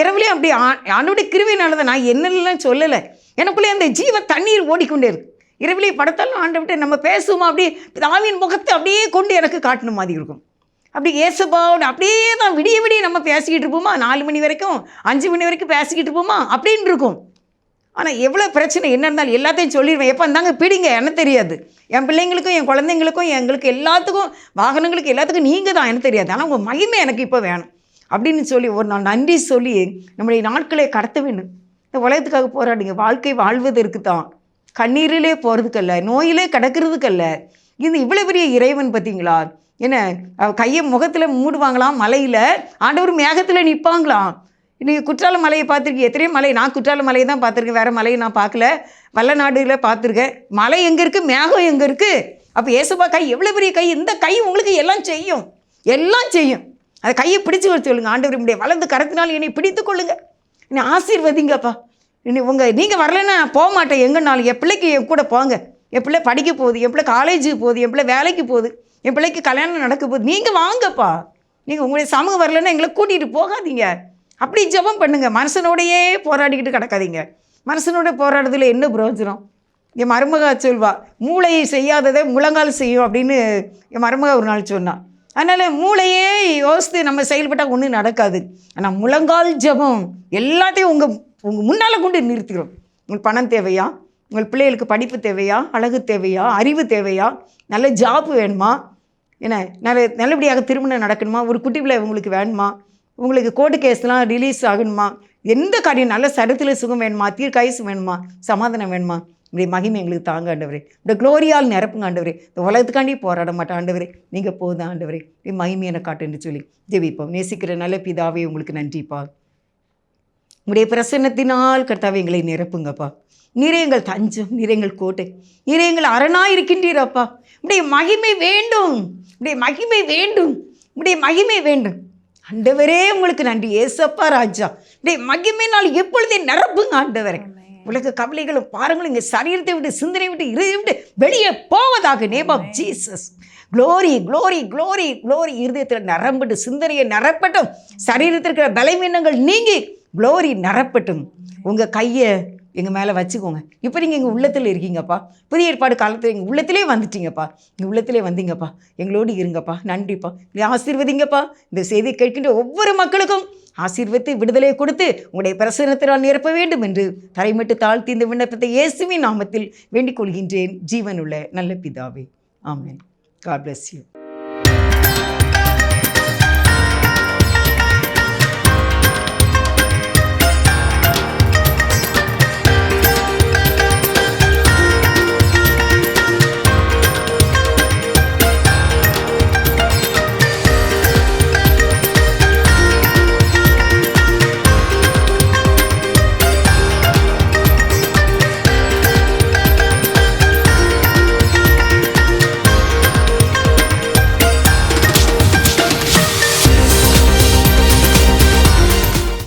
இரவுலேயும் அப்படி ஆண்டோடைய கிருவினால தான் நான் என்னெல்லாம் சொல்லலை. எனக்குள்ளே அந்த ஜீவ தண்ணீர் ஓடிக்கொண்டே இருக்கு. இரவிலே ஆண்டு ஆண்டவிட்டு நம்ம பேசுவோம்? அப்படியே தாவின் முகத்தை அப்படியே கொண்டு எனக்கு காட்டின மாதிரி இருக்கும். அப்படி ஏசப்பாவோட அப்படியே தான் விடிய விடிய நம்ம பேசிக்கிட்டு இருப்போமா? நாலு மணி வரைக்கும் அஞ்சு மணி வரைக்கும் பேசிக்கிட்டு இருப்போமா? அப்படின்னு இருக்கும். ஆனால் எவ்வளோ பிரச்சனை என்ன இருந்தாலும் எல்லாத்தையும் சொல்லிடுவேன். எப்போ இருந்தாங்க பிடிங்க எனக்கு தெரியாது. என் பிள்ளைங்களுக்கும் என் குழந்தைங்களுக்கும் எங்களுக்கு எல்லாத்துக்கும் வாகனங்களுக்கு எல்லாத்துக்கும் நீங்கள் தான் எனக்கு தெரியாது. ஆனால் உங்கள் மகிமை எனக்கு இப்போ வேணும். அப்படின்னு சொல்லி ஒரு நாள் நன்றி சொல்லி நம்முடைய நாட்களை கடத்த வேண்டும் இந்த உலகத்துக்காக போராடுங்க. வாழ்க்கை வாழ்வதற்கு தான். கண்ணீரிலே போகிறதுக்கல்ல நோயிலே கிடக்கிறதுக்கல்ல. இது இவ்வளோ பெரிய இறைவன் பார்த்தீங்களா? என்ன கையை முகத்தில் மூடுவாங்களாம் மலையில்? ஆண்டவர் மேகத்தில் நிற்பாங்களாம் நீங்கள் குற்றால மலையை பார்த்துருக்கேன் எத்தனையோ மலை நான் குற்றால மலையை தான் பார்த்துருக்கேன். வேறு மலையை நான் பார்க்கல. வல்லநாடுகளில் பார்த்துருக்கேன். மலை எங்கே இருக்குது மேகம் எங்கே இருக்குது அப்போ ஏசப்பா கை எவ்வளோ பெரிய கை? இந்த கை உங்களுக்கு எல்லாம் செய்யும். எல்லாம் செய்யும். அதை கையை பிடிச்சி வச்சு சொல்லுங்கள் ஆண்டவர் இப்படி வளர்ந்து கரத்தினால் என்னை பிடித்து கொள்ளுங்கள் என்னை ஆசீர்வதிங்கப்பா. இனி உங்கள் நீங்கள் வரலைன்னா நான் போக மாட்டேன். எங்கேனாலும் என் பிள்ளைக்கு என் கூட போங்க. என் பிள்ளை படிக்க போகுது என் பிள்ளை காலேஜுக்கு போகுது என் பிள்ளை வேலைக்கு போகுது என் பிள்ளைக்கு கல்யாணம் நடக்க போகுது. நீங்கள் வாங்கப்பா. நீங்கள் உங்களுடைய சமூகம் வரலன்னா எங்களை கூட்டிகிட்டு போகாதீங்க. அப்படி ஜெபம் பண்ணுங்கள் மனுஷனோடையே போராடிக்கிட்டு கிடக்காதீங்க. மனுஷனோட போராடுறதுல என்ன பிரயோஜனம்? என் மருமகா சொல்வா மூளையை செய்யாததை முழங்கால் செய்யும் அப்படின்னு என் மருமகா ஒரு நாள் சொன்னான் அதனால் மூளையே யோசித்து நம்ம செயல்பட்டால் ஒன்றும் நடக்காது. ஆனால் முழங்கால் ஜெபம் எல்லாத்தையும் உங்கள் உங்கள் முன்னால் கொண்டு நிறுத்திக்கிறோம் உங்களுக்கு பணம் தேவையா? உங்கள் பிள்ளைகளுக்கு படிப்பு தேவையா? அழகு தேவையா? அறிவு தேவையா? நல்ல ஜாப் வேணுமா? என்ன நல்ல நல்லபடியாக திருமணம் நடக்கணுமா? ஒரு குட்டி பிள்ளை உங்களுக்கு வேணுமா? உங்களுக்கு கோர்ட்டு கேஸ்லாம் ரிலீஸ் ஆகணுமா? எந்த காரியம் நல்ல சரத்தில் சுகம் வேணுமா? தீர்க்காயசு வேணுமா? சமாதானம் வேணுமா? இப்படி மகிமை எங்களுக்கு தாங்க ஆண்டவரே. இந்த குளோரியால் நிரப்புங்க ஆண்டவரே. இந்த உலகத்துக்காண்டி போராட மாட்டேன் ஆண்டவரே. நீங்கள் போதும் ஆண்டவரே. இப்படி மகிமையை காட்டுன்னு சொல்லி ஜெபிப்போம். நேசிக்கிற நல்ல பிதாவே உங்களுக்கு நன்றிப்பா. உங்களுடைய பிரசன்னத்தினால் கர்த்தாவே எங்களை நிரப்புங்கப்பா. நீரே எங்கள் தஞ்சம் நீரே எங்கள் கோட்டை நீரே எங்கள் அரணாய் இருக்கின்றீரப்பா உடைய மகிமை வேண்டும் உடைய மகிமை வேண்டும் உடைய மகிமை வேண்டும். ஆண்டவரே உங்களுக்கு நன்றி. ஏசப்பா ராஜா உடைய மகிமைனால் எப்பொழுதே நிரப்புங்க ஆண்டவரே. உலக கவலைகளும் பாருங்களும் இங்கே சரீரத்தை விட்டு சிந்தனை விட்டு இருதை விட்டு வெளியே போவதாக name of Jesus. Glory glory glory glory. இருதயத்தில் நிரம்பட்டு சிந்தனையை நிரப்பட்டும். சரீரத்தில் இருக்கிற பலவீனங்கள் நீங்கி க்ளோரி நிரப்பட்டும். உங்கள் கையை எங்கள் மேலே வச்சுக்கோங்க. இப்போ நீங்கள் எங்கள் உள்ளத்தில் இருக்கீங்கப்பா. புதிய ஏற்பாடு காலத்தில் எங்கள் உள்ளத்திலே வந்துட்டீங்கப்பா. எங்கள் உள்ளத்திலே வந்தீங்கப்பா. எங்களோடு இருங்கப்பா. நன்றிப்பா. இல்லை ஆசீர்வதிங்கப்பா. இந்த செய்தியை கேட்கின்ற ஒவ்வொரு மக்களுக்கும் ஆசீர்வத்தை விடுதலை கொடுத்து உங்களுடைய பிரசனத்தினால் நிரப்ப வேண்டும் என்று தரைமட்டு தாழ்த்தி இந்த விண்ணப்பத்தை இயேசுவின் நாமத்தில் வேண்டிக் கொள்கின்றேன். ஜீவனுள்ள நல்ல பிதாவே. ஆமேன். God bless you